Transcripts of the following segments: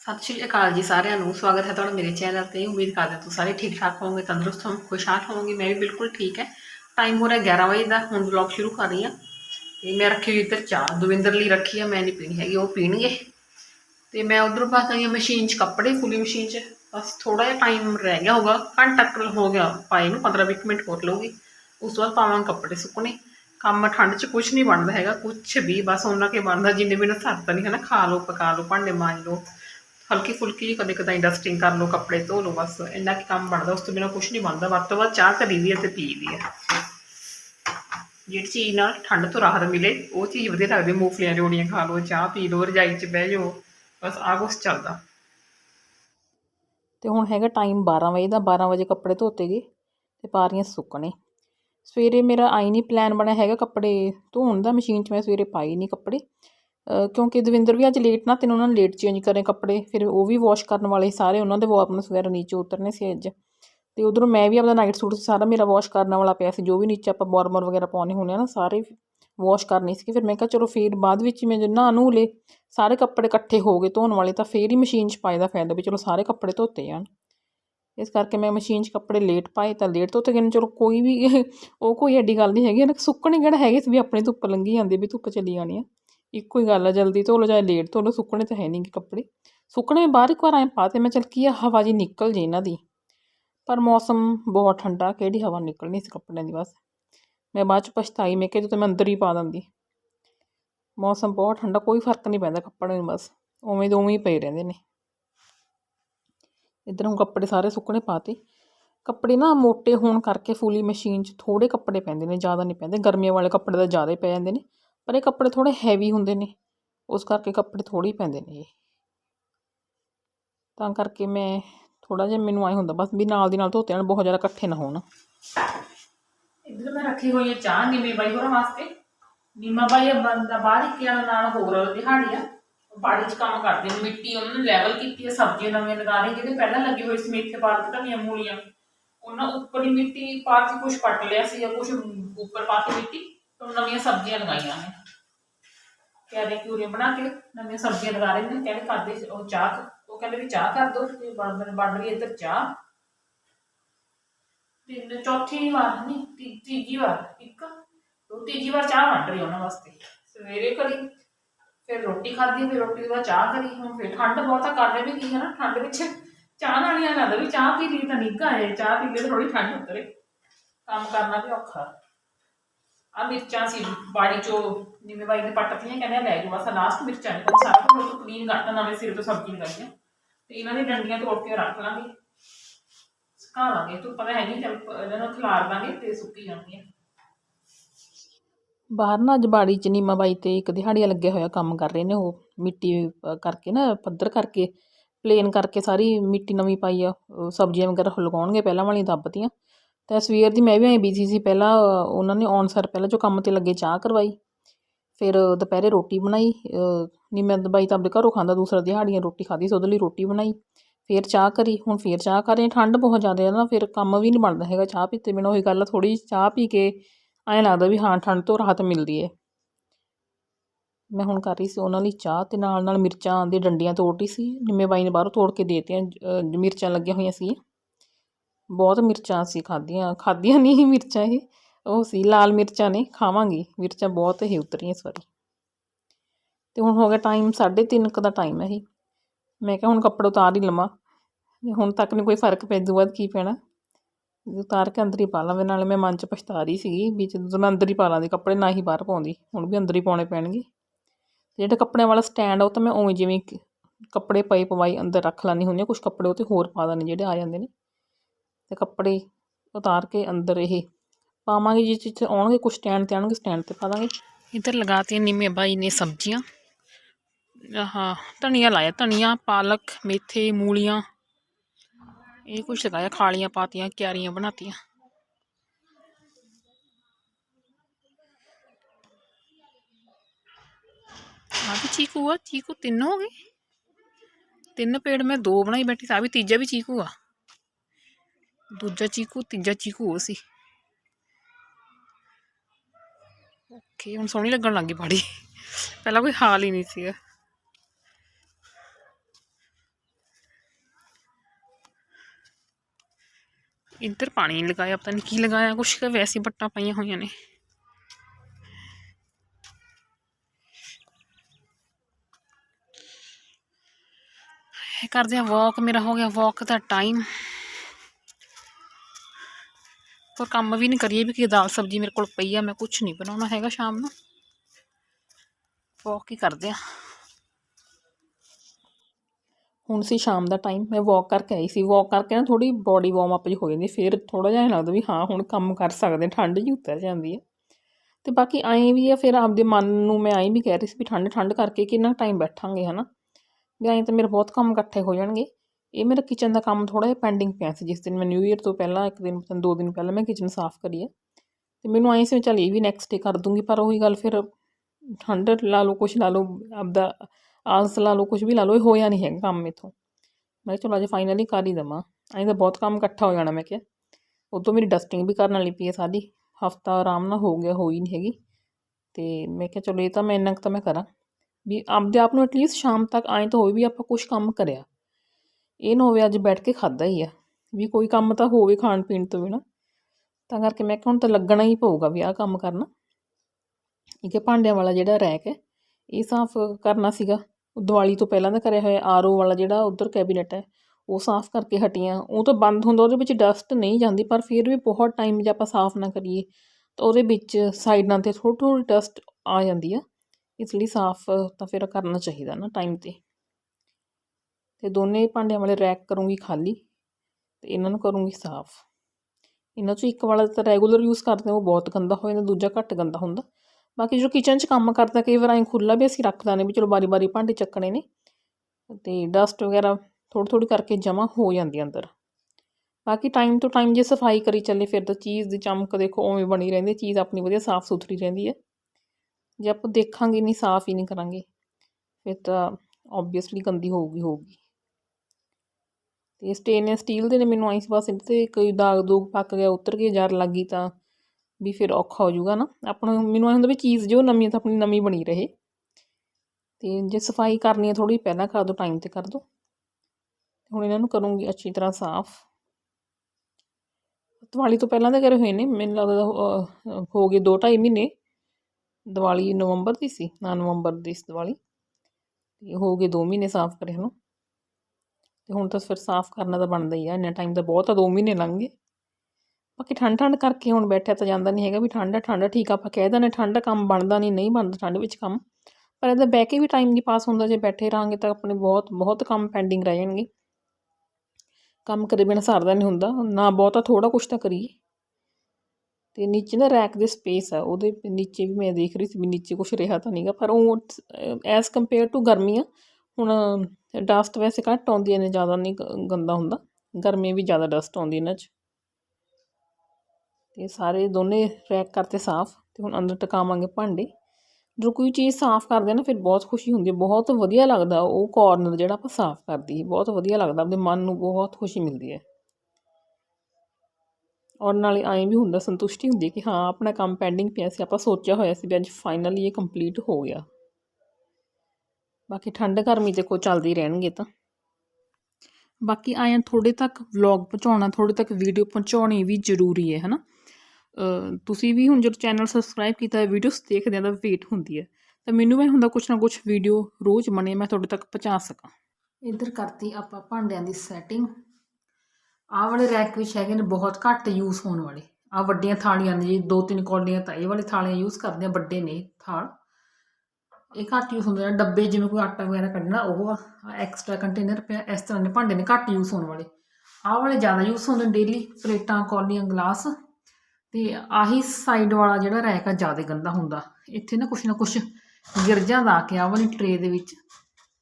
ਸਤਿ ਸ਼੍ਰੀ ਅਕਾਲ ਜੀ ਸਾਰਿਆਂ ਨੂੰ। ਸਵਾਗਤ ਹੈ ਤੁਹਾਡਾ ਮੇਰੇ ਚੈਨਲ ਤੇ। ਉਮੀਦ ਕਰਦੇ ਹਾਂ ਤੁਸੀਂ ਸਾਰੇ ਠੀਕ ਠਾਕ ਹੋਵੋਗੇ, ਤੰਦਰੁਸਤ ਹੋਵੋਗੇ, ਖੁਸ਼ਹਾਲ ਹੋਵੋਗੇ। ਮੈਂ ਵੀ ਬਿਲਕੁਲ ਠੀਕ ਹੈ। ਟਾਈਮ ਹੋ ਰਿਹਾ 11 ਵਜੇ ਦਾ। ਹੁਣ ਵਲੌਗ ਸ਼ੁਰੂ ਕਰ ਰਹੀ ਹਾਂ। ਤੇ ਮੈਂ ਰੱਖੀ ਹੋਈ ਇੱਧਰ ਚਾਹ। ਦਵਿੰਦਰ ਲਈ ਰੱਖੀ ਆ, ਮੈਂ ਨਹੀਂ ਪੀਣੀ ਹੈਗੀ, ਉਹ ਪੀਣਗੇ। ਤੇ ਮੈਂ ਉਧਰ ਪਾ ਆਈ ਹਾਂ ਮਸ਼ੀਨ 'ਚ ਕੱਪੜੇ ਫੁੱਲੀ ਮਸ਼ੀਨ 'ਚ। ਬਸ ਥੋੜਾ ਜਿਹਾ ਟਾਈਮ ਰਹਿ ਗਿਆ ਹੋਗਾ ਘੰਟਾ ਕੁ ਹੋ ਗਿਆ ਪਾਏ ਨੂੰ 15-20 ਮਿੰਟ ਹੋਰ ਲਊਗੀ। ਉਸ ਤੋਂ ਬਾਅਦ ਪਾਵਾਂਗੇ ਕੱਪੜੇ ਸੁੱਕਣੇ। ਕੰਮ ਠੰਡ 'ਚ ਕੁਝ ਨਹੀਂ ਬਣਦਾ ਹੈਗਾ ਕੁਝ ਵੀ। ਬਸ ਉਹਨਾਂ ਕੇ ਬਣਦਾ, ਜਿੰਨੇ ਬਿਨਾਂ ਸਰਦਾ ਨਹੀਂ ਹੈ ਨਾ। ਖਾ ਲਓ, ਪਕਾ ਲਓ, ਭਾਂਡੇ ਮਾਂਜ ਲਓ। ਹਲਕੀ ਫੁਲਕੀ ਜੀ ਕਦੇ ਕਦਾਈ ਡਸਟਿੰਗ ਕਰ ਲਓ ਕੱਪੜੇ ਧੋ ਲਓ ਬਸ ਇੰਨਾ ਕੀ ਕੰਮ ਬਣਦਾ, ਉਸ ਤੋਂ ਬਿਨਾਂ ਕੁਝ ਨਹੀਂ ਬਣਦਾ। ਵੱਧ ਤੋਂ ਵੱਧ ਚਾਹ ਕਰੀ ਦੀ ਹੈ ਤੇ ਪੀ ਦੀ ਹੈ। ਜਿਹੜੀ ਚੀਜ਼ ਨਾਲ ਠੰਡ ਤੋਂ ਰਾਹਤ ਮਿਲੇ, ਉਹ ਚੀਜ਼ ਵਧੀਆ ਲੱਗਦੀ, ਮੂੰਗਫਲੀਆਂ ਰੋੜੀਆਂ ਖਾ ਲਓ ਚਾਹ ਪੀ ਲਓ ਰਜਾਈ 'ਚ ਬਹਿ ਜਾਓ, ਬਸ ਆਹ ਕੁਛ ਚੱਲਦਾ। ਤੇ ਹੁਣ ਹੈਗਾ ਟਾਈਮ 12 ਵਜੇ ਦਾ 12 ਵਜੇ ਕੱਪੜੇ ਧੋਤੇ ਗਏ ਤੇ ਪਾ ਰਹੀਆਂ ਸੁੱਕਣੇ। ਸਵੇਰੇ ਮੇਰਾ ਆਈ ਨਹੀਂ ਪਲਾਨ ਬਣਿਆ ਹੈਗਾ ਕੱਪੜੇ ਧੋਣ ਦਾ, ਮਸ਼ੀਨ 'ਚ ਮੈਂ ਸਵੇਰੇ ਪਾਈ ਨਹੀਂ ਕੱਪੜੇ। ਕਿਉਂਕਿ ਦਵਿੰਦਰ ਵੀ ਅੱਜ ਲੇਟ ਨਾ, ਤੈਨੂੰ ਉਹਨਾਂ ਨੇ ਲੇਟ ਚੇਂਜ ਕਰੇ ਕੱਪੜੇ, ਫਿਰ ਉਹ ਵੀ ਵਾਸ਼ ਕਰਨ ਵਾਲੇ ਸਾਰੇ, ਉਹਨਾਂ ਦੇ ਵਾਰਮਸ ਵਗੈਰਾ ਨੀਚੇ ਉਤਰਨੇ ਸੀ ਅੱਜ। ਤੇ ਉਧਰੋਂ ਮੈਂ ਵੀ ਆਪਣਾ ਨਾਈਟ ਸੂਟ ਸਾਰਾ ਮੇਰਾ ਵਾਸ਼ ਕਰਨ ਵਾਲਾ ਪਿਆ ਸੀ, ਜੋ ਵੀ ਨੀਚੇ ਆਪਾਂ ਵਾਰਮਰ ਵਗੈਰਾ ਪਾਉਣੇ ਹੁੰਦੇ ਆ ਨਾ, ਸਾਰੇ ਵਾਸ਼ ਕਰਨੀ ਸੀ ਫਿਰ ਮੈਂ ਕਿਹਾ, ਚਲੋ ਫੇਰ ਬਾਅਦ ਵਿੱਚ ਮੈਂ ਜਿੰਨਾ ਨੂੰ ਲੇ, ਸਾਰੇ ਕੱਪੜੇ ਇਕੱਠੇ ਹੋ ਗਏ ਧੋਣ ਵਾਲੇ, ਤਾਂ ਫੇਰ ਹੀ ਮਸ਼ੀਨ 'ਚ ਪਾਏ ਦਾ ਫਾਇਦਾ ਵੀ ਚਲੋ ਸਾਰੇ ਕੱਪੜੇ ਧੋਤੇ ਜਾਣ। ਇਸ ਕਰਕੇ ਮੈਂ ਮਸ਼ੀਨ 'ਚ ਕੱਪੜੇ ਲੇਟ ਪਾਏ, ਤਾਂ ਲੇਟ ਧੋਤੇ ਗਏ ਨੇ। ਚਲੋ ਕੋਈ ਵੀ, ਉਹ ਕੋਈ ਐਡੀ ਗੱਲ ਨਹੀਂ ਹੈਗੀ ਨਾ ਸੁੱਕਣੇ ਕਿਹੜਾ ਹੈਗੇ ਸੀ ਵੀ ਆਪਣੇ ਧੁੱਪ ਲੰਗੀ ਜਾਂਦੀ ਵੀ ਧੁੱਪ ਚਲੀ ਜਾਣੀ ਆ। ਇੱਕੋ ਹੀ ਗੱਲ ਆ, ਜਲਦੀ ਧੋ ਲਓ, ਚਾਹੇ ਲੇਟ ਧੋ ਲਓ, ਸੁੱਕਣੇ ਤਾਂ ਹੈ ਨਹੀਂ ਗੇ ਕੱਪੜੇ। ਸੁੱਕਣੇ ਬਾਹਰ ਇੱਕ ਵਾਰ ਐਂ ਪਾਤੇ ਮੈਂ ਚਲ ਕੀ ਆ, ਹਵਾ ਜੀ ਨਿਕਲ ਜੇ ਇਹਨਾਂ ਦੀ। ਪਰ ਮੌਸਮ ਬਹੁਤ ਠੰਡਾ, ਕਿਹੜੀ ਹਵਾ ਨਿਕਲਣੀ ਸੀ ਕੱਪੜਿਆਂ ਦੀ ਬਸ। ਮੈਂ ਬਾਅਦ ਚ ਪਛਤਾਈ, ਮੈਂ ਕਿਹਾ ਜਦੋਂ ਮੈਂ ਅੰਦਰ ਹੀ ਪਾ ਦਿੰਦੀ। ਮੌਸਮ ਬਹੁਤ ਠੰਡਾ, ਕੋਈ ਫ਼ਰਕ ਨਹੀਂ ਪੈਂਦਾ ਕੱਪੜਿਆਂ ਨੂੰ ਬਸ। ਉਵੇਂ ਦੇ ਉਵੇਂ ਹੀ ਪਏ ਰਹਿੰਦੇ ਨੇ। ਇੱਧਰ ਹੁਣ ਕੱਪੜੇ ਸਾਰੇ ਸੁੱਕਣੇ ਪਾਤੇ। ਕੱਪੜੇ ਨਾ ਮੋਟੇ ਹੋਣ ਕਰਕੇ ਫੁੱਲੀ ਮਸ਼ੀਨ 'ਚ ਥੋੜੇ ਕੱਪੜੇ ਪੈਂਦੇ ਨੇ, ਜ਼ਿਆਦਾ ਨਹੀਂ ਪੈਂਦੇ। ਗਰਮੀਆਂ ਵਾਲੇ ਕੱਪੜੇ ਤਾਂ ਜ਼ਿਆਦਾ ਹੀ ਪੈ ਜਾਂਦੇ ਨੇ। ਪਰ ਇਹ ਕੱਪੜੇ ਥੋੜੇ ਹੈਵੀ ਹੁੰਦੇ ਨੇ। ਉਸ ਕਰਕੇ ਕੱਪੜੇ ਥੋੜੇ ਪੈਂਦੇ ਨੇ ਇਹ। ਤਾਂ ਕਰਕੇ ਮੈਂ ਥੋੜਾ ਜਿਹਾ ਮੈਨੂੰ ਆਏ ਹੁੰਦਾ ਬਸ ਵੀ ਨਾਲ ਦੀ ਨਾਲ ਧੋਤੇ ਨਾਲ ਬਹੁਤ ਜ਼ਿਆਦਾ ਇਕੱਠੇ ਨਾ ਹੋਣ। ਇੱਧਰ ਮੈਂ ਰੱਖੀ ਹੋਈ ਹੈ ਚਾਹ, ਨੀਮੇ ਬਾਈ ਹੋਰਾਂ ਵਾਸਤੇ। ਨੀਮਾ ਬਾਈ ਬੰਦਾ ਬਾਹਰ ਹੀ ਕਿਹਾ ਨਾਲ ਹੋਰ ਦਿਹਾੜੀ ਆ। ਬਾੜੀ 'ਚ ਕੰਮ ਕਰਦੇ ਨੇ, ਮਿੱਟੀ ਉਹਨਾਂ ਨੇ ਲੈਵਲ ਕੀਤੀ ਹੈ ਸਬਜ਼ੀਆਂ ਨਵੀਆਂ ਲਗਾ ਰਹੇ ਜਿਹੜੇ ਪਹਿਲਾਂ ਲੱਗੇ ਹੋਏ ਸੀ ਮੇਥੇ ਪਾਲਕ ਧਨੀਆ ਮੂਲੀਆਂ। ਉਹਨਾਂ ਉੱਪਰ ਹੀ ਮਿੱਟੀ ਪਾ ਕੇ ਕੁਝ ਪੱਟ ਲਿਆ ਸੀ ਜਾਂ ਕੁਝ ਉੱਪਰ ਪਾ ਕੇ ਮਿੱਟੀ। ਤੇ ਨਵੀਆਂ ਸਬਜ਼ੀਆਂ ਲਗਾਈਆਂ ਨੇ। ਕਿਆਰੇ ਕਿਉਰੇ ਬਣਾ ਕੇ ਨਵੀਆਂ ਸਬਜ਼ੀਆਂ ਲਗਾ ਰਹੇ ਨੇ। ਕਹਿੰਦੇ ਕਰਦੇ ਉਹ ਚਾਹ ਉਹ ਕਹਿੰਦੇ ਵੀ ਚਾਹ ਕਰ ਦੋ। ਤੇ ਬਣ ਬਣ ਰਹੀ ਇੱਧਰ ਚਾਹ। ਤਿੰਨ ਚੌਥੀ ਵਾਰ ਨਹੀਂ ਤੀਜੀ ਵਾਰ। ਇੱਕ ਉਹ ਤੀਜੀ ਵਾਰ ਚਾਹ ਵੰਡ ਰਹੀ ਉਹਨਾਂ ਵਾਸਤੇ। ਸਵੇਰੇ ਕਰੀ, ਫਿਰ ਰੋਟੀ ਖਾਧੀ, ਫਿਰ ਰੋਟੀ ਤੋਂ ਚਾਹ ਕਰੀ। ਹੁਣ ਫਿਰ ਠੰਡ ਬਹੁਤਾ ਕਰ ਰਹੇ ਵੀ ਕੀ ਹੈ ਨਾ, ਠੰਡ ਵਿੱਚ ਚਾਹ ਨਾਲ ਹੀ ਆ ਲੱਗਦਾ ਵੀ ਚਾਹ ਪੀ ਲਈ ਤਾਂ ਨਿੱਘਾ ਹੈ। ਚਾਹ ਪੀ ਕੇ ਥੋੜੀ ਠੰਡ ਉਤਰੇ। ਕੰਮ ਕਰਨਾ ਵੀ ਔਖਾ। ਆ ਮਿਰਚਾਂ ਸੀ, ਬਾੜੀ ਚੋਂ ਨਿੰਮੇ ਬਾਈ ਨੇ ਪੱਟਤੀਆਂ ਕਹਿੰਦੇ ਲੈ ਜਾਓ, ਬਸ ਲਾਸਟ ਮਿਰਚਾਂ ਨੇ ਕੋਈ ਸਾਰਾ ਕੁਝ ਕਲੀਨ ਕਰਤਾ ਨਵੇਂ ਸਿਰ ਤੋਂ ਸਬਜ਼ੀ ਲਗਾਈਆਂ ਤੇ ਇਹਨਾਂ ਦੀ ਡੰਡੀਆਂ ਤੋੜ ਕੇ ਰੱਖ ਲਾਂਗੇ। ਸੁਕਾ ਲਾਂਗੇ ਤੂੰ ਪਤਾ ਹੈ ਨਹੀਂ ਚੱਲ ਇਹਨਾਂ ਨੂੰ ਖਿਲਾਰ ਦਾਂਗੇ ਤੇ ਸੁੱਕੀ ਜਾਣਗੀਆਂ ਬਾਹਰ ਨਾ ਅੱਜ ਬਾੜੀ ਚ ਨੀਮਾ ਬਾਈ ਤੇ ਇੱਕ ਦਿਹਾੜੀਆ ਲੱਗਿਆ ਹੋਇਆ ਕੰਮ ਕਰ ਰਹੇ ਨੇ, ਉਹ ਮਿੱਟੀ ਕਰਕੇ ਨਾ, ਪੱਧਰ ਕਰਕੇ ਪਲੇਨ ਕਰਕੇ ਸਾਰੀ ਮਿੱਟੀ ਨਵੀਂ ਪਾਈ ਆ ਸਬਜ਼ੀਆਂ ਵਗੈਰਾ ਲਗਾਉਣਗੇ, ਪਹਿਲਾਂ ਵਾਲੀਆਂ ਦੱਬਤੀਆਂ ਤਾਂ ਸਵੇਰ ਦੀ ਮੈਂ ਵੀ ਐਂ ਬਿਜ਼ੀ ਸੀ ਪਹਿਲਾਂ ਉਹਨਾਂ ਨੇ ਆਉਣ ਸਾਰ ਪਹਿਲਾਂ ਜੋ ਕੰਮ ਤੇ ਲੱਗੇ ਚਾਹ ਕਰਵਾਈ ਫਿਰ ਦੁਪਹਿਰੇ ਰੋਟੀ ਬਣਾਈ ਅ, ਨੀਮਾ ਬਾਈ ਤਾਂ ਆਪਣੇ ਘਰੋਂ ਖਾਂਦਾ ਦੂਸਰਾ ਦਿਹਾੜੀਆਂ ਰੋਟੀ ਖਾਧੀ ਸੀ ਉਹਦੇ ਲਈ ਰੋਟੀ ਬਣਾਈ ਫਿਰ ਚਾਹ ਕਰੀ ਹੁਣ ਫਿਰ ਚਾਹ ਕਰ ਰਹੇ ਠੰਡ ਬਹੁਤ ਜ਼ਿਆਦਾ ਹੈ ਨਾ ਫਿਰ ਕੰਮ ਵੀ ਨਹੀਂ ਬਣਦਾ ਹੈਗਾ ਚਾਹ ਪੀਤੇ ਬਿਨਾਂ ਉਹੀ ਗੱਲ ਆ ਥੋੜੀ ਚਾਹ ਪੀ ਕੇ ਐਂ ਲੱਗਦਾ ਵੀ ਹਾਂ ਠੰਡ ਤੋਂ ਰਾਹਤ ਮਿਲਦੀ ਹੈ। ਮੈਂ ਹੁਣ ਕਰ ਰਹੀ ਸੀ ਉਹਨਾਂ ਲਈ ਚਾਹ ਤੇ ਨਾਲ ਨਾਲ ਮਿਰਚਾਂ ਦੇ ਡੰਡੀਆਂ ਤੋੜਦੀ ਸੀ ਨਿੰਮੇ ਬਾਈ ਨੇ ਬਾਹਰੋਂ ਤੋੜ ਕੇ ਦੇਤੀਆਂ ਮਿਰਚਾਂ ਲੱਗੀਆਂ ਹੋਈਆਂ ਸੀ। ਬਹੁਤ ਮਿਰਚਾਂ ਅਸੀਂ ਖਾਧੀਆਂ ਖਾਧੀਆਂ ਨਹੀਂ ਮਿਰਚਾਂ ਇਹ, ਉਹ ਸੀ ਲਾਲ ਮਿਰਚਾਂ ਨੇ, ਖਾਵਾਂਗੀ, ਮਿਰਚਾਂ ਬਹੁਤ ਹੀ ਉਤਰੀਆਂ ਇਸ ਵਾਰੀ। ਤੇ ਹੁਣ ਹੋ ਗਿਆ ਟਾਈਮ 3:30 ਕੁ ਦਾ ਟਾਈਮ ਹੈ ਇਹ। ਮੈਂ ਕਿਹਾ ਹੁਣ ਕੱਪੜੇ ਉਤਾਰ ਹੀ ਲਵਾਂ, ਤੇ ਹੁਣ ਤੱਕ ਨਹੀਂ ਕੋਈ ਫ਼ਰਕ ਪੈ ਜੂ ਬਾਅਦ ਕੀ ਪੈਣਾ। ਉਤਾਰ ਕੇ ਅੰਦਰ ਹੀ ਪਾ ਲਵਾਂ ਨਾਲੇ ਮੈਂ ਮਨ ਚ ਪਛਤਾ ਰਹੀ ਸੀਗੀ ਵੀ ਜਦੋਂ ਮੈਂ ਅੰਦਰ ਹੀ ਪਾ ਲਾਂਦੀ ਕੱਪੜੇ ਨਾ ਹੀ ਬਾਹਰ ਪਾਉਂਦੀ, ਹੁਣ ਵੀ ਅੰਦਰ ਹੀ ਪਾਉਣੇ ਪੈਣਗੇ। ਤੇ ਜਿਹੜਾ ਕੱਪੜਿਆਂ ਵਾਲਾ ਸਟੈਂਡ ਆ, ਉਹ ਤਾਂ ਮੈਂ ਉਵੇਂ ਜਿਵੇਂ ਕੱਪੜੇ ਪਏ ਪਵਾਈ ਅੰਦਰ ਰੱਖ ਲੈਂਦੀ ਹੁੰਦੀ ਹਾਂ ਕੁਝ ਕੱਪੜੇ ਉਹ 'ਤੇ ਹੋਰ ਪਾ ਦਿੰਦੇ ਜਿਹੜੇ ਆ ਜਾਂਦੇ ਨੇ। ਤੇ ਕੱਪੜੇ ਉਤਾਰ ਕੇ ਅੰਦਰ ਇਹ। ਪਾਵਾਂਗੇ ਜਿਸ ਜਿੱਥੇ ਆਉਣਗੇ ਕੁਝ ਸਟੈਂਡ ਤੇ ਆਉਣਗੇ, ਸਟੈਂਡ ਤੇ ਪਾ ਦਾਂਗੇ ਇੱਧਰ ਲਗਾਤੀਆਂ ਨਿੰਮੇ ਬਾਈ ਨੇ ਸਬਜ਼ੀਆਂ। ਆਹ, ਧਨੀਆ ਲਾਇਆ, ਧਨੀਆ, ਪਾਲਕ, ਮੇਥੇ, ਮੂਲੀਆਂ। ਇਹ ਕੁਛ ਲਗਾਇਆ ਖਾਲੀਆਂ ਪਾਤੀਆਂ, ਕਿਆਰੀਆਂ ਬਣਾਤੀਆਂ। ਆ ਵੀ ਚੀਕੂ ਆ, ਚੀਕੂ ਤਿੰਨ ਹੋ ਗਏ। ਤਿੰਨ ਪੇੜ ਮੈਂ ਦੋ ਬਣਾਈ ਬੈਠੀ ਸੀ ਆ ਵੀ ਤੀਜਾ ਵੀ ਚੀਕੂ ਆ। दूजा चीकू तीजा चीकू वो सी ओके हूँ सोहनी लगन लग गई बाड़ी पहला कोई हाल ही नहीं थी इधर पानी नहीं लगाया पता नहीं की लगाया कुछ का वैसी बट्टा पाइया हुई ने कर दिया वॉक मेरा हो गया वॉक का टाइम ਪਰ ਕੰਮ ਵੀ ਨਹੀਂ ਕਰੀਏ ਵੀ ਕਿ ਦਾਲ ਸਬਜ਼ੀ ਮੇਰੇ ਕੋਲ ਪਈ ਆ, ਮੈਂ ਕੁਝ ਨਹੀਂ ਬਣਾਉਣਾ ਹੈਗਾ ਸ਼ਾਮ ਨੂੰ। ਵਾਕ ਹੀ ਕਰਦੇ ਆ। ਹੁਣ ਸੀ ਸ਼ਾਮ ਦਾ ਟਾਈਮ ਮੈਂ ਵਾਕ ਕਰਕੇ ਆਈ ਸੀ। ਵਾਕ ਕਰਕੇ ਨਾ ਥੋੜੀ ਬਾਡੀ ਵਾਰਮ ਅਪ ਜੀ ਹੋ ਜਾਂਦੀ, ਫਿਰ ਥੋੜਾ ਜਿਹਾ ਐਂ ਲੱਗਦਾ ਵੀ ਹਾਂ, ਹੁਣ ਕੰਮ ਕਰ ਸਕਦੇ ਠੰਡ ਜੀ ਉਤਰ ਜਾਂਦੀ ਹੈ ਤੇ ਬਾਕੀ ਐਂ ਵੀ ਆ, ਫਿਰ ਆਪਦੇ ਮਨ ਨੂੰ ਮੈਂ ਐਂ ਵੀ ਕਹਿ ਰਹੀ ਸੀ ਵੀ ਠੰਡ ਠੰਡ ਕਰਕੇ ਕਿੰਨਾ ਟਾਈਮ ਬੈਠਾਂਗੇ, ਹਨਾ। ਵੀ ਐਂ ਤਾਂ ਮੇਰੇ ਬਹੁਤ ਕੰਮ ਇਕੱਠੇ ਹੋ ਜਾਣਗੇ। ਇਹ ਮੇਰਾ ਕਿਚਨ ਦਾ ਕੰਮ ਥੋੜਾ ਜਿਹਾ ਪੈਂਡਿੰਗ ਪਿਆ ਸੀ, ਜਿਸ ਦਿਨ ਮੈਂ ਨਿਊ ਈਅਰ ਤੋਂ ਪਹਿਲਾਂ ਇੱਕ ਦਿਨ ਪਤਾ ਦੋ ਦਿਨ ਪਹਿਲਾਂ ਮੈਂ ਕਿਚਨ ਸਾਫ਼ ਕਰੀ ਹੈ। ਤੇ ਮੈਨੂੰ ਆਈ ਸੀ ਚੱਲ ਇਹ ਵੀ ਨੈਕਸਟ ਡੇ ਕਰ ਦੂੰਗੀ, ਪਰ ਉਹੀ ਗੱਲ ਫਿਰ ਠੰਡ ਲਾ ਲਓ, ਕੁਛ ਲਾ ਲਓ, ਆਪਦਾ ਆਲਸ ਲਾ ਲਓ, ਕੁਛ ਵੀ ਲਾ ਲਓ, ਇਹ ਹੋਇਆ ਨਹੀਂ ਹੈਗਾ ਕੰਮ ਇਥੋਂ। ਮੈਂ ਕਿਹਾ ਚਲੋ ਅੱਜ ਫਾਈਨਲੀ ਕਰ ਹੀ ਦੇਵਾਂ। ਐਂ ਤਾਂ ਬਹੁਤ ਕੰਮ ਇਕੱਠਾ ਹੋ ਜਾਣਾ ਮੈਂ ਕਿਹਾ। ਉਦੋਂ ਮੇਰੀ ਡਸਟਿੰਗ ਵੀ ਕਰਨ ਵਾਲੀ ਪਈ ਹੈ ਸਾਰੀ, ਹਫਤਾ ਆਰਾਮ ਨਾਲ ਹੋ ਗਿਆ, ਹੋਈ ਨਹੀਂ ਹੈਗੀ। ਤੇ ਮੈਂ ਕਿਹਾ ਚਲੋ ਇਹ ਤਾਂ ਮੈਂ ਇੰਨਾ ਕੁ ਤਾਂ ਮੈਂ ਕਰਾਂ। ਵੀ ਆਪਦੇ ਆਪ ਨੂੰ ਐਟਲੀਸਟ ਸ਼ਾਮ ਤੱਕ ਆਏ ਤਾਂ ਹੋਈ ਵੀ ਆਪਾਂ ਕੁਝ ਕੰਮ ਕਰਿਆ। ਇਹ ਨਾ ਹੋਵੇ ਅੱਜ ਬੈਠ ਕੇ ਖਾਦਾ ਹੀ ਆ। ਵੀ ਕੋਈ ਕੰਮ ਤਾਂ ਹੋਵੇ ਖਾਣ ਪੀਣ ਤੋਂ ਬਿਨਾ। ਤਾਂ ਕਰਕੇ ਮੈਂ ਕਿਹਾ ਹੁਣ ਤਾਂ ਲੱਗਣਾ ਹੀ ਪਊਗਾ ਵੀ ਆਹ ਕੰਮ ਕਰਨਾ। ਇੱਕ ਇਹ ਭਾਂਡਿਆਂ ਵਾਲਾ ਜਿਹੜਾ ਰੈਕ ਹੈ, ਇਹ ਸਾਫ਼ ਕਰਨਾ ਸੀਗਾ। ਉਹ ਦੀਵਾਲੀ ਤੋਂ ਪਹਿਲਾਂ ਦਾ ਕਰਿਆ ਹੋਇਆ ਆਰਓ ਵਾਲਾ ਜਿਹੜਾ ਉਧਰ ਕੈਬਨਿਟ ਹੈ, ਉਹ ਸਾਫ਼ ਕਰਕੇ ਹਟੀਆਂ। ਉਹ ਤਾਂ ਬੰਦ ਹੁੰਦਾ, ਉਹਦੇ ਵਿੱਚ ਡਸਟ ਨਹੀਂ ਜਾਂਦੀ, ਪਰ ਫਿਰ ਵੀ ਬਹੁਤ ਟਾਈਮ ਜੇ ਆਪਾਂ ਸਾਫ਼ ਨਾ ਕਰੀਏ, ਤਾਂ ਉਹਦੇ ਵਿੱਚ ਸਾਈਡਾਂ ਤੇ ਥੋੜ੍ਹੀ ਥੋੜ੍ਹੀ ਡਸਟ ਆ ਜਾਂਦੀ ਆ। ਇਸ ਲਈ ਸਾਫ਼ ਤਾਂ ਫਿਰ ਕਰਨਾ ਚਾਹੀਦਾ ਨਾ ਟਾਈਮ ਤੇ। ਤੇ ਦੋਨੇ ਭਾਂਡਿਆਂ ਵਾਲੇ ਰੈਕ ਕਰੂੰਗੀ ਖਾਲੀ ਤੇ ਇਹਨਾਂ ਨੂੰ ਕਰੂੰਗੀ ਸਾਫ਼। ਇਹਨਾਂ 'ਚੋਂ ਇੱਕ ਵਾਲਾ ਤਾਂ ਰੈਗੂਲਰ ਯੂਜ਼ ਕਰਦੇ ਹਾਂ, ਉਹ ਬਹੁਤ ਗੰਦਾ ਹੋ ਜਾਂਦਾ, ਦੂਜਾ ਘੱਟ ਗੰਦਾ ਹੁੰਦਾ। ਬਾਕੀ ਜੋ ਕਿਚਨ 'ਚ ਕੰਮ ਕਰਦਾ, ਕਈ ਵਾਰ ਐਂ ਖੁੱਲ੍ਹਾ ਵੀ ਅਸੀਂ ਰੱਖ ਦਿੰਦੇ ਵੀ ਚਲੋ ਵਾਰੀ ਵਾਰੀ ਭਾਂਡੇ ਚੱਕਣੇ ਨੇ ਤੇ ਡਸਟ ਵਗੈਰਾ ਥੋੜ੍ਹੀ ਥੋੜ੍ਹੀ ਕਰਕੇ ਜਮ੍ਹਾਂ ਹੋ ਜਾਂਦੀ ਅੰਦਰ। ਬਾਕੀ ਟਾਈਮ ਤੋਂ ਟਾਈਮ ਜੇ ਸਫ਼ਾਈ ਕਰੀ ਚੱਲੇ, ਫਿਰ ਤਾਂ ਚੀਜ਼ ਦੀ ਚਮਕ ਦੇਖੋ ਉਵੇਂ ਬਣੀ ਰਹਿੰਦੀ, ਚੀਜ਼ ਆਪਣੀ ਵਧੀਆ ਸਾਫ਼ ਸੁਥਰੀ ਰਹਿੰਦੀ ਹੈ ਜੇ ਆਪਾਂ ਦੇਖਾਂਗੇ ਨਹੀਂ ਸਾਫ਼ ਹੀ ਨਹੀਂ ਕਰਾਂਗੇ, ਫਿਰ ਤਾਂ ਓਬਵੀਅਸਲੀ ਗੰਦੀ ਹੋਊਗੀ ਹੋਊਗੀ। ਤੇ ਸਟੇਨਲੈਸ ਸਟੀਲ ਦੇ ਨੇ ਮੈਨੂੰ ਆਈ ਸੀ ਬਸ ਇਹਦੇ ਤੇ ਕੋਈ ਦਾਗ ਦੂਗ ਪੱਕ ਗਿਆ, ਉਤਰ ਕੇ ਜਰ ਲੱਗ ਗਈ ਤਾਂ ਵੀ ਫਿਰ ਔਖਾ ਹੋ ਜਾਊਗਾ ਨਾ। ਆਪਣਾ ਮੈਨੂੰ ਐਂ ਹੁੰਦਾ ਵੀ ਚੀਜ਼ ਜੋ ਨਵੀਂ ਤਾਂ ਆਪਣੀ ਨਵੀਂ ਬਣੀ ਰਹੇ। ਤੇ ਜੇ ਸਫ਼ਾਈ ਕਰਨੀ ਹੈ ਥੋੜੀ ਪਹਿਲਾਂ ਕਰ ਦਿਓ ਟਾਈਮ ਤੇ ਕਰ ਦਿਓ ਹੁਣ ਇਹਨਾਂ ਨੂੰ ਕਰੂੰਗੀ ਅੱਛੀ ਤਰ੍ਹਾਂ ਸਾਫ਼। ਦੀਵਾਲੀ ਤੋਂ ਪਹਿਲਾਂ ਦੇ ਕਰੇ ਹੋਏ ਨੇ, ਮੈਨੂੰ ਲੱਗਦਾ ਹੋ ਗਏ 2.5 ਮਹੀਨੇ। ਦੀਵਾਲੀ ਨਵੰਬਰ ਦੀ ਸੀ, ਨਾ ਨਵੰਬਰ ਦੀ ਸੀ ਦੀਵਾਲੀ। ਤੇ ਹੋ ਗਏ 2 ਮਹੀਨੇ ਸਾਫ਼ ਕਰੇ ਨੂੰ ਤੇ ਹੁਣ ਤਾਂ ਫਿਰ ਸਾਫ਼ ਕਰਨਾ ਤਾਂ ਬਣਦਾ ਹੀ ਆ, ਇੰਨਾ ਟਾਈਮ ਤਾਂ ਬਹੁਤ ਆ 2 ਮਹੀਨੇ ਲੰਘ ਗਏ। ਬਾਕੀ ਠੰਡ ਠੰਡ ਕਰਕੇ ਹੁਣ ਬੈਠਿਆ ਤਾਂ ਜਾਂਦਾ ਨਹੀਂ ਹੈਗਾ ਵੀ ਠੰਡ ਆ, ਠੰਡ ਠੀਕ ਆਪਾਂ ਕਹਿ ਦਿੰਦੇ ਠੰਡ ਕੰਮ ਬਣਦਾ ਨਹੀਂ ਨਹੀਂ ਬਣਦਾ ਠੰਡ ਵਿੱਚ ਕੰਮ। ਪਰ ਇਹਦਾ ਬਹਿ ਕੇ ਵੀ ਟਾਈਮ ਨਹੀਂ ਪਾਸ ਹੁੰਦਾ, ਜੇ ਬੈਠੇ ਰਹਾਂਗੇ ਤਾਂ ਆਪਣੇ ਬਹੁਤ ਬਹੁਤ ਕੰਮ ਪੈਂਡਿੰਗ ਰਹਿ ਜਾਣਗੇ। ਕੰਮ ਕਰੇ ਬਿਨਾਂ ਸਰਦਾ ਨਹੀਂ ਹੁੰਦਾ, ਨਾ ਬਹੁਤਾ ਥੋੜਾ ਕੁਛ ਤਾਂ ਕਰੀਏ। ਤੇ ਨੀਚੇ ਨਾ ਰੈਕ ਦੇ ਸਪੇਸ ਆ, ਉਹਦੇ ਨੀਚੇ ਵੀ ਮੈਂ ਦੇਖ ਰਹੀ ਸੀ ਵੀ ਨੀਚੇ ਕੁਛ ਰਿਹਾ ਤਾਂ ਨਹੀਂਗਾ ਪਰ ਉਹ ਐਸ ਕੰਪੇਅਰ ਟੂ ਗਰਮੀਆਂ ਹੁਣ ਡਸਟ ਵੈਸੇ ਘੱਟ ਆਉਂਦੀਆਂ ਨੇ ਜ਼ਿਆਦਾ ਨਹੀਂ ਗ- ਗੰਦਾ ਹੁੰਦਾ। ਗਰਮੀ ਵੀ ਜ਼ਿਆਦਾ ਡਸਟ ਆਉਂਦੀ ਇਹਨਾਂ 'ਚ। ਤੇ ਸਾਰੇ ਦੋਨੇ ਰੈਕ ਕਰਤੇ ਸਾਫ਼ ਤੇ ਹੁਣ ਅੰਦਰ ਟਿਕਾਵਾਂਗੇ ਭਾਂਡੇ। ਜੋ ਕੋਈ ਚੀਜ਼ ਸਾਫ਼ ਕਰਦੇ ਨਾ, ਫਿਰ ਬਹੁਤ ਖੁਸ਼ੀ ਹੁੰਦੀ ਹੈ ਬਹੁਤ ਵਧੀਆ ਲੱਗਦਾ ਉਹ ਕਾਰਨਰ ਜਿਹੜਾ ਆਪਾਂ ਸਾਫ਼ ਕਰਦੀ ਬਹੁਤ ਵਧੀਆ ਲੱਗਦਾ, ਆਪਣੇ ਮਨ ਨੂੰ ਬਹੁਤ ਖੁਸ਼ੀ ਮਿਲਦੀ ਹੈ। ਔਰ ਨਾਲੇ ਐਂ ਵੀ ਹੁੰਦਾ, ਸੰਤੁਸ਼ਟੀ ਹੁੰਦੀ ਹੈ ਕਿ ਹਾਂ, ਆਪਣਾ ਕੰਮ ਪੈਂਡਿੰਗ ਪਿਆ ਸੀ, ਆਪਾਂ ਸੋਚਿਆ ਹੋਇਆ ਸੀ ਵੀ ਅੱਜ ਫਾਈਨਲੀ ਇਹ ਕੰਪਲੀਟ ਹੋ ਗਿਆ। ਬਾਕੀ ਠੰਡ ਗਰਮੀ ਤੇ ਕੋ ਚੱਲਦੀ ਰਹਿਣਗੇ ਤਾਂ। ਬਾਕੀ ਆਇਆ ਥੋੜੇ ਤੱਕ ਵਲੌਗ ਪਹੁੰਚਾਉਣਾ ਥੋੜੇ ਤੱਕ ਵੀਡੀਓ ਪਹੁੰਚਾਉਣੀ ਵੀ ਜ਼ਰੂਰੀ ਹੈ, ਹਨਾ। ਅਹ ਤੁਸੀਂ ਵੀ ਹੁਣ ਜਦੋਂ ਚੈਨਲ ਸਬਸਕ੍ਰਾਈਬ ਕੀਤਾ ਹੈ ਵੀਡੀਓਸ ਦੇਖਦੇ ਆ ਤਾਂ ਵੇਟ ਹੁੰਦੀ ਹੈ। ਤਾਂ ਮੈਨੂੰ ਵੀ ਹੁੰਦਾ ਕੁਛ ਨਾ ਕੁਛ ਵੀਡੀਓ ਰੋਜ਼ ਬਣੇ, ਮੈਂ ਤੁਹਾਡੇ ਤੱਕ ਪਹੁੰਚਾ ਸਕਾਂ। ਇੱਧਰ ਕਰਤੀ ਆਪਾਂ ਭਾਂਡਿਆਂ ਦੀ ਸੈਟਿੰਗ ਆਹ ਵਾਲੇ ਰੈਕ ਵਿੱਚ ਹੈਗੇ ਨੇ ਬਹੁਤ ਘੱਟ ਯੂਜ਼ ਹੋਣ ਵਾਲੇ। ਆਹ ਵੱਡੀਆਂ ਥਾਲੀਆਂ ਨੇ ਜੀ, ਦੋ ਤਿੰਨ ਕੌਲੀਆਂ ਤਾਂ ਇਹ ਵਾਲੇ ਥਾਲੀਆਂ ਯੂਜ਼ ਕਰਦੇ ਆ ਵੱਡੇ ਨੇ ਥਾਲ। ਇਹ ਘੱਟ ਯੂਜ਼ ਹੁੰਦੇ ਨੇ ਡੱਬੇ ਜਿਵੇਂ ਕੋਈ ਆਟਾ ਵਗੈਰਾ ਕੱਢਣਾ, ਉਹ ਐਕਸਟਰਾ ਕੰਟੇਨਰ ਪਿਆ ਇਸ ਤਰ੍ਹਾਂ ਦੇ ਭਾਂਡੇ ਨੇ ਘੱਟ ਯੂਜ਼ ਹੋਣ ਵਾਲੇ। ਆਹ ਵਾਲੇ ਜ਼ਿਆਦਾ ਯੂਜ਼ ਹੁੰਦੇ ਨੇ ਡੇਲੀ ਪਲੇਟਾਂ, ਕੌਲੀਆਂ, ਗਲਾਸ। ਤੇ ਆਹੀ ਸਾਈਡ ਵਾਲਾ ਜਿਹੜਾ ਰੈਕ ਆ, ਜ਼ਿਆਦਾ ਗੰਦਾ ਹੁੰਦਾ। ਇੱਥੇ ਨਾ ਕੁਛ ਨਾ ਕੁਛ ਗਿਰ ਜਾਂਦਾ ਆ ਕੇ ਆਹ ਵਾਲੀ ਟਰੇ ਦੇ ਵਿੱਚ।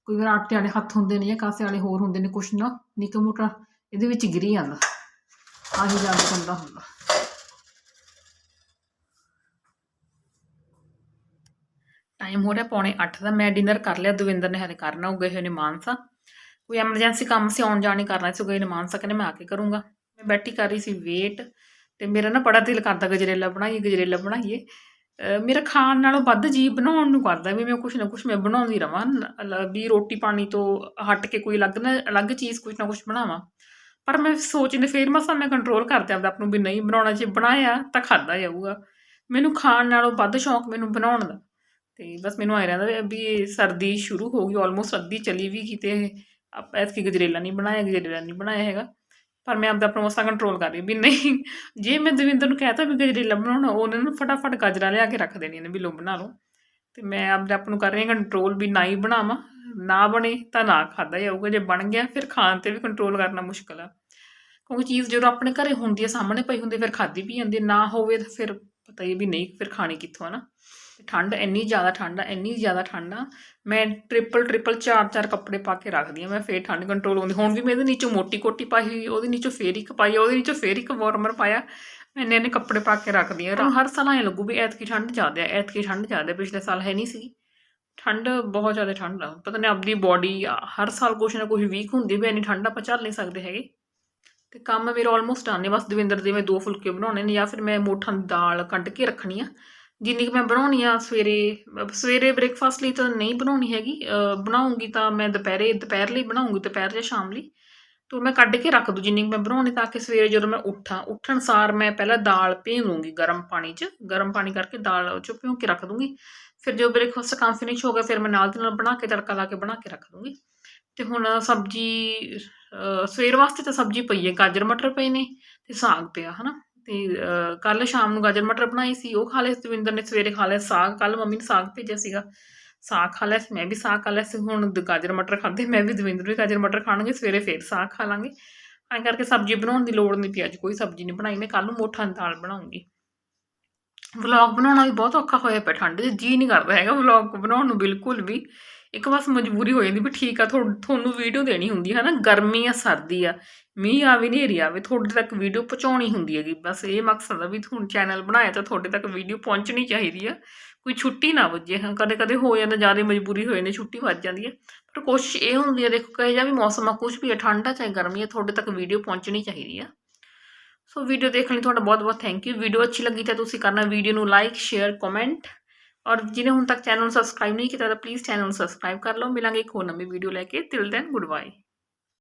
ਕੋਈ ਵਾਰ ਆਟੇ ਵਾਲੇ ਹੱਥ ਹੁੰਦੇ ਨੇ ਜਾਂ ਕਾਸੇ ਵਾਲੇ ਹੋਰ ਹੁੰਦੇ ਨੇ ਕੁਛ ਨਾ, ਨਿੱਕਾ ਮੋਟਾ, ਇਹਦੇ ਵਿੱਚ ਗਿਰੀ ਜਾਂਦਾ। ਆਹੀ ਜ਼ਿਆਦਾ ਗੰਦਾ ਹੁੰਦਾ। ਟਾਈਮ ਹੋ ਰਿਹਾ, ਪੌਣੇ 8 ਦਾ। ਮੈਂ ਡਿਨਰ ਕਰ ਲਿਆ, ਦਵਿੰਦਰ ਨੇ ਹਲੇ ਕਰਨਾ ਉਹ ਗਏ ਹੋਏ ਨੇ ਮਾਨਸਾ। ਕੋਈ ਐਮਰਜੈਂਸੀ ਕੰਮ ਸੀ, ਆਉਣ ਜਾਣ ਨਹੀਂ ਕਰਨਾ ਸੀ, ਉਹ ਗਏ ਨੇ ਮਾਨਸਾ, ਕਹਿੰਦੇ ਮੈਂ ਆ ਕੇ ਕਰੂੰਗਾ। ਮੈਂ ਬੈਠੀ ਕਰ ਰਹੀ ਸੀ ਵੇਟ ਤੇ ਮੇਰਾ ਨਾ ਬੜਾ ਦਿਲ ਕਰਦਾ ਗਜਰੇਲਾ ਬਣਾਈਏ ਗਜਰੇਲਾ ਬਣਾਈਏ। ਮੇਰਾ ਖਾਣ ਨਾਲੋਂ ਵੱਧ ਜੀ ਬਣਾਉਣ ਨੂੰ ਕਰਦਾ ਵੀ ਮੈਂ ਕੁਛ ਨਾ ਕੁਛ ਮੈਂ ਬਣਾਉਂਦੀ ਰਵਾਂ। ਵੀ ਰੋਟੀ ਪਾਣੀ ਤੋਂ ਹਟ ਕੇ ਕੋਈ ਅਲੱਗ ਨਾ, ਅਲੱਗ ਚੀਜ਼ ਕੁਛ ਨਾ ਕੁਛ ਬਣਾਵਾਂ। ਪਰ ਮੈਂ ਸੋਚਦੇ ਫਿਰ ਮਸਾਂ ਮੈਂ ਕੰਟਰੋਲ ਕਰਤੇ ਆਪਦਾ ਆਪ ਨੂੰ ਵੀ ਨਹੀਂ ਬਣਾਉਣਾ, ਜੇ ਬਣਾਇਆ ਤਾਂ ਖਾਦਾ ਜਾਊਗਾ। ਮੈਨੂੰ ਖਾਣ ਨਾਲੋਂ ਵੱਧ ਸ਼ੌਂਕ ਮੈਨੂੰ ਬਣਾਉਣ ਦਾ। ਤੇ ਬਸ ਮੈਨੂੰ ਆਏ ਰਹਿੰਦਾ ਵੀ ਸਰਦੀ ਸ਼ੁਰੂ ਹੋ ਗਈ ਆਲਮੋਸਟ ਸਰਦੀ ਚਲੀ ਵੀ ਕਿਤੇ ਆਪਾਂ ਐਤਕੀ ਗਜਰੇਲਾ ਨਹੀਂ ਬਣਾਇਆ, ਗਜਰੇਲਾ ਨਹੀਂ ਬਣਾਇਆ ਹੈਗਾ। ਪਰ ਮੈਂ ਆਪਦਾ ਆਪਣਾ ਮਸਾ ਕੰਟਰੋਲ ਕਰ ਰਹੀ ਵੀ ਨਹੀਂ, ਜੇ ਮੈਂ ਦਵਿੰਦਰ ਨੂੰ ਕਹਤਾ ਵੀ ਗਜਰੇਲਾ ਬਣਾਉਣਾ, ਉਹਨਾਂ ਨੂੰ ਫਟਾਫਟ ਗਾਜਰਾਂ ਲਿਆ ਕੇ ਰੱਖ ਦੇਣੀਆਂ ਨੇ ਵੀ ਲੋ ਬਣਾ ਲਓ। ਤੇ ਮੈਂ ਆਪਦੇ ਆਪ ਨੂੰ ਕਰ ਰਹੀ ਹਾਂ ਕੰਟਰੋਲ ਵੀ ਨਾ ਹੀ ਬਣਾਵਾਂ, ਨਾ ਬਣੇ ਤਾਂ ਨਾ ਖਾਦਾ ਜਾਊਗਾ, ਜੇ ਬਣ ਗਿਆ ਫਿਰ ਖਾਣ ਤੇ ਵੀ ਕੰਟਰੋਲ ਕਰਨਾ ਮੁਸ਼ਕਲ ਆ। ਕਿਉਂਕਿ ਚੀਜ਼ ਜਦੋਂ ਆਪਣੇ ਘਰੇ ਹੁੰਦੀ ਹੈ ਸਾਹਮਣੇ ਪਈ ਹੁੰਦੀ ਫਿਰ ਖਾਦੀ ਵੀ ਜਾਂਦੀ ਨਾ ਹੋਵੇ ਤਾਂ ਫਿਰ ਪਤਾ ਹੀ ਵੀ ਨਹੀਂ, ਫਿਰ ਖਾਣੀ ਕਿੱਥੋਂ ਹੈ ਨਾ। ਠੰਡ ਇੰਨੀ ਜ਼ਿਆਦਾ ਠੰਡ ਆ, ਇੰਨੀ ਜ਼ਿਆਦਾ ਠੰਡ ਆ, ਮੈਂ ਟ੍ਰਿਪਲ ਟ੍ਰਿਪਲ ਚਾਰ ਚਾਰ ਕੱਪੜੇ ਪਾ ਕੇ ਰੱਖਦੀ ਆ, ਮੈਂ ਫੇਰ ਠੰਡ ਕੰਟਰੋਲ ਹੁੰਦੀ, ਹੁਣ ਵੀ ਮੈਂ ਇਹਦੇ ਨੀਚੋਂ ਮੋਟੀ ਕੋਟੀ ਪਾਈ ਹੋਈ, ਉਹਦੇ ਨੀਚੋਂ ਫੇਰ ਇੱਕ ਪਾਈ ਉਹਦੇ ਨੀਚੋਂ ਫੇਰ ਇੱਕ ਵਾਰਮਰ ਪਾਇਆ, ਮੈਂ ਇੰਨੇ ਇੰਨੇ ਕੱਪੜੇ ਪਾ ਕੇ ਰੱਖਦੀ ਆ ਹਰ ਸਾਲ ਐਂ ਲੱਗੂ ਵੀ ਐਤਕੀ ਠੰਡ ਜ਼ਿਆਦਾ ਹੈ ਐਤਕੀ ਠੰਡ ਜ਼ਿਆਦਾ ਪਿਛਲੇ ਸਾਲ ਹੈ ਨਹੀਂ ਸੀ। ਠੰਡ ਬਹੁਤ ਜ਼ਿਆਦਾ ਠੰਡ ਆ, ਪਤਾ ਨਹੀਂ ਆਪਦੀ ਬਾਡੀ ਹਰ ਸਾਲ ਕੁਛ ਨਾ ਕੁਛ ਵੀਕ ਹੁੰਦੀ ਵੀ ਇੰਨੀ ਠੰਡ ਆਪਾਂ ਝੱਲ ਨਹੀਂ ਸਕਦੇ ਹੈਗੇ। ਤੇ ਕੰਮ ਮੇਰਾ ਆਲਮੋਸਟ ਡਨ ਨੇ ਬਸ ਦਵਿੰਦਰ ਦੇ ਮੈਂ ਦੋ ਫੁਲਕੇ ਬਣਾਉਣੇ ਨੇ, ਜਾਂ ਫਿਰ ਮੈਂ ਮੋਠਾਂ ਦੀ ਦਾਲ ਕੱਢ ਕੇ ਰੱਖਣੀ ਆ ਜਿੰਨੀ ਕੁ ਮੈਂ ਬਣਾਉਣੀ ਆ ਸਵੇਰੇ ਸਵੇਰੇ ਬ੍ਰੇਕਫਾਸਟ ਲਈ ਤਾਂ ਨਹੀਂ ਬਣਾਉਣੀ ਹੈਗੀ। ਅਹ ਬਣਾਉਂਗੀ ਤਾਂ ਮੈਂ ਦੁਪਹਿਰੇ, ਦੁਪਹਿਰ ਲਈ ਬਣਾਉਂਗੀ, ਦੁਪਹਿਰ ਜਾਂ ਸ਼ਾਮ ਲਈ। ਤੋਂ ਮੈਂ ਕੱਢ ਕੇ ਰੱਖ ਦੂੰ ਜਿੰਨੀ ਕੁ ਮੈਂ ਬਣਾਉਣੀ ਤਾਂ ਕਿ ਸਵੇਰੇ ਜਦੋਂ ਮੈਂ ਉੱਠਾਂ, ਉੱਠਣ ਸਾਰ ਮੈਂ ਪਹਿਲਾਂ ਦਾਲ ਭਿਉਂ ਲੂੰਗੀ ਗਰਮ ਪਾਣੀ 'ਚ। ਗਰਮ ਪਾਣੀ ਕਰਕੇ ਦਾਲ 'ਚ ਭਿਉਂ ਕੇ ਰੱਖ ਦੂੰਗੀ। ਫਿਰ ਜੋ ਬ੍ਰੇਕਫਾਸਟ ਕੰਮ ਫਿਨਿਸ਼ ਹੋ ਗਿਆ, ਫਿਰ ਮੈਂ ਨਾਲ ਦੀ ਨਾਲ ਬਣਾ ਕੇ ਤੜਕਾ ਲਾ ਕੇ ਬਣਾ ਕੇ ਰੱਖ ਦੂੰਗੀ। ਤੇ ਹੁਣ ਸਬਜ਼ੀ ਸਵੇਰ ਵਾਸਤੇ ਤਾਂ ਸਬਜ਼ੀ ਪਈ ਹੈ, ਗਾਜਰ, ਮਟਰ ਪਏ ਨੇ ਤੇ ਸਾਗ ਪਿਆ, ਹਨਾ? ਤੇ ਕੱਲ ਸ਼ਾਮ ਨੂੰ ਗਾਜਰ ਮਟਰ ਬਣਾਈ ਸੀ, ਉਹ ਖਾ ਲਏ ਦਵਿੰਦਰ ਨੇ ਸਵੇਰੇ ਖਾ ਲਿਆ ਸਾਗ ਕੱਲ ਮੰਮੀ ਨੇ ਸਾਗ ਭੇਜਿਆ ਸੀਗਾ। ਸਾਗ ਖਾ ਲਿਆ ਮੈਂ ਵੀ ਸਾਗ ਖਾ ਲਿਆ ਸੀ, ਹੁਣ ਗਾਜਰ ਮਟਰ ਖਾਦੇ ਮੈਂ ਵੀ ਦਵਿੰਦਰ ਵੀ ਗਾਜਰ ਮਟਰ ਖਾਣਗੇ, ਸਵੇਰੇ ਫੇਰ ਸਾਗ ਖਾ ਲਾਂਗੇ। ਐਂ ਕਰਕੇ ਸਬਜ਼ੀ ਬਣਾਉਣ ਦੀ ਲੋੜ ਨਹੀਂ ਪਈ, ਅੱਜ ਕੋਈ ਸਬਜ਼ੀ ਨਹੀਂ ਬਣਾਈ, ਮੈਂ ਕੱਲ ਨੂੰ ਮੋਠਾਂ ਦਾਲ ਬਣਾਉਂਗੀ। ਵਲੌਗ ਬਣਾਉਣਾ ਵੀ ਬਹੁਤ ਔਖਾ ਹੋਇਆ ਪਿਆ, ਠੰਡ 'ਚ ਜੀ ਨਹੀਂ ਕਰਦਾ ਹੈਗਾ ਵਲੌਗ ਬਣਾਉਣ ਨੂੰ, ਬਿਲਕੁਲ ਵੀ। ਇੱਕ ਬਸ ਮਜਬੂਰੀ ਹੋ ਜਾਂਦੀ ਵੀ ਠੀਕ ਆ ਤੁਹਾਨੂੰ ਵੀਡੀਓ ਦੇਣੀ ਹੁੰਦੀ ਹੈ ਨਾ ਗਰਮੀ ਆ, ਸਰਦੀ ਆ, ਮੀਂਹ ਆਵੇ ਹਨੇਰੀ ਆਵੇ ਤੁਹਾਡੇ ਤੱਕ ਵੀਡੀਓ ਪਹੁੰਚਾਉਣੀ ਹੁੰਦੀ ਹੈਗੀ। ਬਸ ਇਹ ਮਕਸਦ ਆ ਵੀ ਹੁਣ ਚੈਨਲ ਬਣਾਇਆ ਤਾਂ ਤੁਹਾਡੇ ਤੱਕ ਵੀਡੀਓ ਪਹੁੰਚਣੀ ਚਾਹੀਦੀ ਆ। ਕੋਈ ਛੁੱਟੀ ਨਾ ਵੱਜੇ, ਹਾਂ ਕਦੇ ਕਦੇ ਹੋ ਜਾਂਦਾ, ਜ਼ਿਆਦਾ ਮਜਬੂਰੀ ਹੋ ਜਾਂਦੀ, ਛੁੱਟੀ ਵੱਜ ਜਾਂਦੀ ਹੈ ਪਰ ਕੋਸ਼ਿਸ਼ ਇਹ ਹੁੰਦੀ ਹੈ ਦੇਖੋ, ਕਹੇ ਜਾ ਵੀ ਮੌਸਮ ਆ ਕੁਝ ਵੀ ਆ, ਠੰਡ ਆ, ਚਾਹੇ ਗਰਮੀ ਆ, ਤੁਹਾਡੇ ਤੱਕ ਵੀਡੀਓ ਪਹੁੰਚਣੀ ਚਾਹੀਦੀ ਆ। ਸੋ ਵੀਡੀਓ ਦੇਖਣ ਲਈ ਤੁਹਾਡਾ ਬਹੁਤ ਬਹੁਤ ਥੈਂਕ ਯੂ ਵੀਡੀਓ ਅੱਛੀ ਲੱਗੀ ਤਾਂ ਤੁਸੀਂ ਕਰਨਾ ਵੀਡੀਓ ਨੂੰ ਲਾਈਕ ਸ਼ੇਅਰ ਕਮੈਂਟ ਔਰ ਜਿਹਨੇ ਹੁਣ ਤੱਕ ਚੈਨਲ ਨੂੰ ਸਬਸਕ੍ਰਾਈਬ ਨਹੀਂ ਕੀਤਾ ਤਾਂ ਪਲੀਜ਼ ਚੈਨਲ ਨੂੰ ਸਬਸਕ੍ਰਾਈਬ ਕਰ ਲਓ। ਮਿਲਾਂਗੇ ਇੱਕ ਹੋਰ ਨਵੀਂ ਵੀਡੀਓ ਲੈ ਕੇ। ਤਿਲ ਦੈਨ ਗੁੱਡ ਬਾਏ